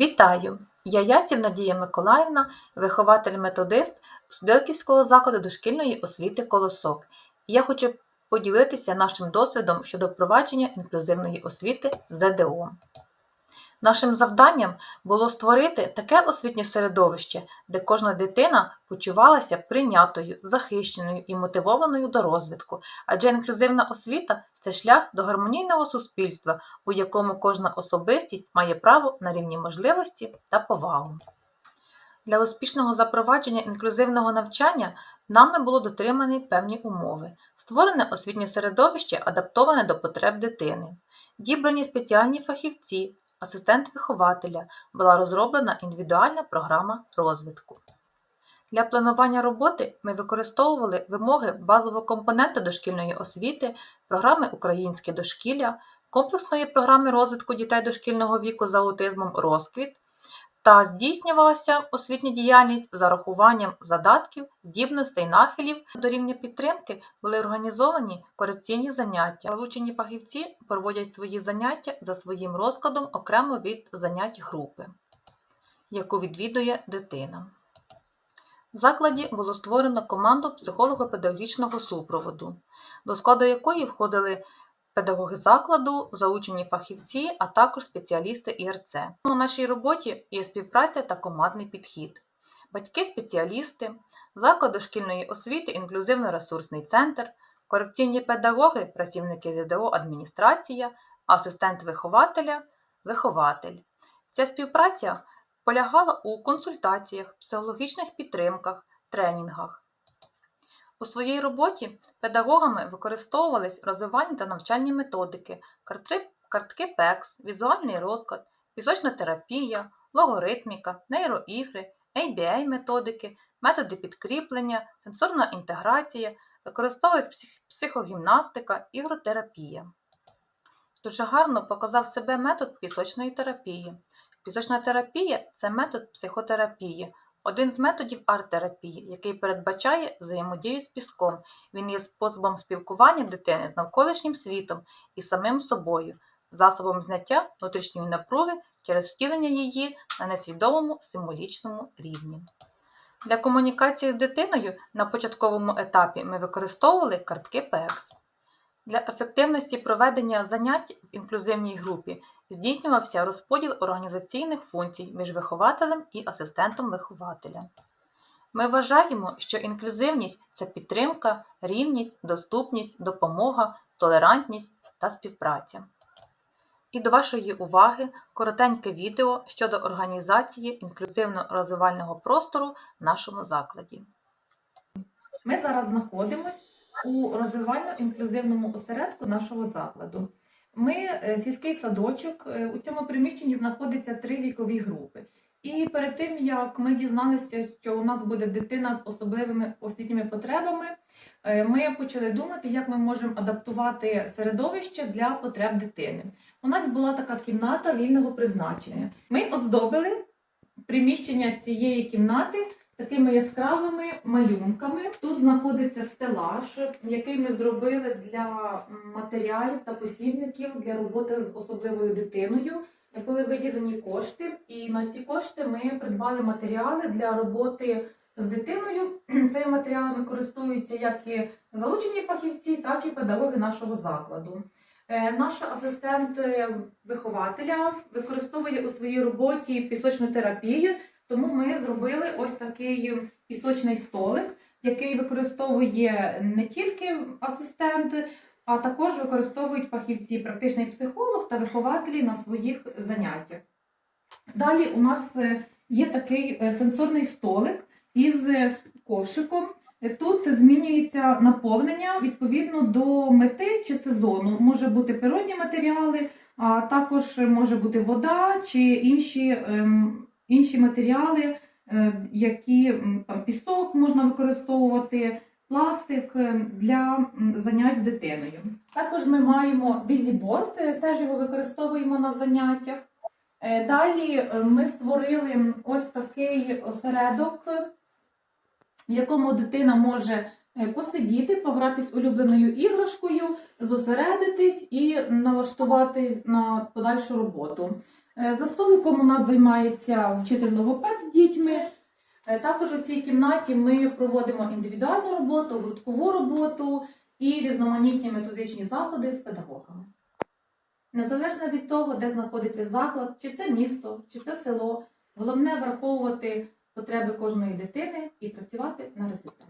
Вітаю! Я Яців Надія Миколаївна, вихователь-методист Суделківського закладу дошкільної освіти «Колосок». Я хочу поділитися нашим досвідом щодо впровадження інклюзивної освіти в ЗДО. Нашим завданням було створити таке освітнє середовище, де кожна дитина почувалася прийнятою, захищеною і мотивованою до розвитку, адже інклюзивна освіта це шлях до гармонійного суспільства, у якому кожна особистість має право на рівні можливості та повагу. Для успішного запровадження інклюзивного навчання нами було дотримані певні умови, створене освітнє середовище, адаптоване до потреб дитини, дібрані спеціальні фахівці, асистент вихователя, була розроблена індивідуальна програма розвитку. Для планування роботи ми використовували вимоги базового компоненту дошкільної освіти, програми Українське дошкілля, комплексної програми розвитку дітей дошкільного віку за аутизмом Розквіт та здійснювалася освітня діяльність з зарахуванням задатків, здібностей, нахилів до рівня підтримки були організовані корекційні заняття. Залучені фахівці проводять свої заняття за своїм розкладом окремо від занять групи, яку відвідує дитина. В закладі було створено команду психолого-педагогічного супроводу, до складу якої входили педагоги закладу, залучені фахівці, а також спеціалісти ІРЦ. У нашій роботі є співпраця та командний підхід. Батьки-спеціалісти, заклад дошкільної освіти, інклюзивно-ресурсний центр, корекційні педагоги, працівники ЗДО, адміністрація, асистент вихователя, вихователь. Ця співпраця полягала у консультаціях, психологічних підтримках, тренінгах. У своїй роботі педагогами використовувались розвивальні та навчальні методики, картки, ПЕКС, візуальний розклад, пісочна терапія, логоритміка, нейроігри, ABA-методики, методи підкріплення, сенсорна інтеграція, використовувалась психогімнастика, ігротерапія. Дуже гарно показав себе метод пісочної терапії. Пісочна терапія це метод психотерапії, один з методів арт-терапії, який передбачає взаємодію з піском. Він є способом спілкування дитини з навколишнім світом і самим собою, засобом зняття внутрішньої напруги через втілення її на несвідомому символічному рівні. Для комунікації з дитиною на початковому етапі ми використовували картки ПЕКС. Для ефективності проведення занять в інклюзивній групі здійснювався розподіл організаційних функцій між вихователем і асистентом вихователя. Ми вважаємо, що інклюзивність це підтримка, рівність, доступність, допомога, толерантність та співпраця. І до вашої уваги коротеньке відео щодо організації інклюзивно-розвивального простору в нашому закладі. Ми зараз знаходимося у розвивально-інклюзивному осередку нашого закладу. Ми е, сільський садочок. е, У цьому приміщенні знаходиться три вікові групи. І перед тим як ми дізналися, що у нас буде дитина з особливими освітніми потребами, е, ми почали думати, як ми можемо адаптувати середовище для потреб дитини. У нас була така кімната вільного призначення. Ми оздобили приміщення цієї кімнати такими яскравими малюнками. Тут знаходиться стелаж, який ми зробили для матеріалів та посібників для роботи з особливою дитиною. Були виділені кошти, і на ці кошти ми придбали матеріали для роботи з дитиною. Цими матеріалами користуються як і залучені фахівці, так і педагоги нашого закладу. Е, Наша асистент е, вихователя використовує у своїй роботі пісочну терапію, тому ми зробили ось такий пісочний столик, який використовує не тільки асистент, а також використовують фахівці, практичний психолог та вихователі на своїх заняттях. Далі у нас е, є такий е, сенсорний столик із е, ковшиком. Тут змінюється наповнення відповідно до мети чи сезону. Може бути природні матеріали, а також може бути вода чи інші, ем, інші матеріали, е, які там, пісок можна використовувати, пластик е, для занять з дитиною. Також ми маємо візіборд, е, теж його використовуємо на заняттях. Далі ми створили ось такий осередок, в якому дитина може посидіти, погратись улюбленою іграшкою, зосередитись і налаштувати на подальшу роботу. Е, За столиком у нас займається вчитель логопед з дітьми. Е, Також у цій кімнаті ми проводимо індивідуальну роботу, гурткову роботу і різноманітні методичні заходи з педагогами. Незалежно від того, де знаходиться заклад, чи це місто, чи це село, головне враховувати потреби кожної дитини і працювати на результат.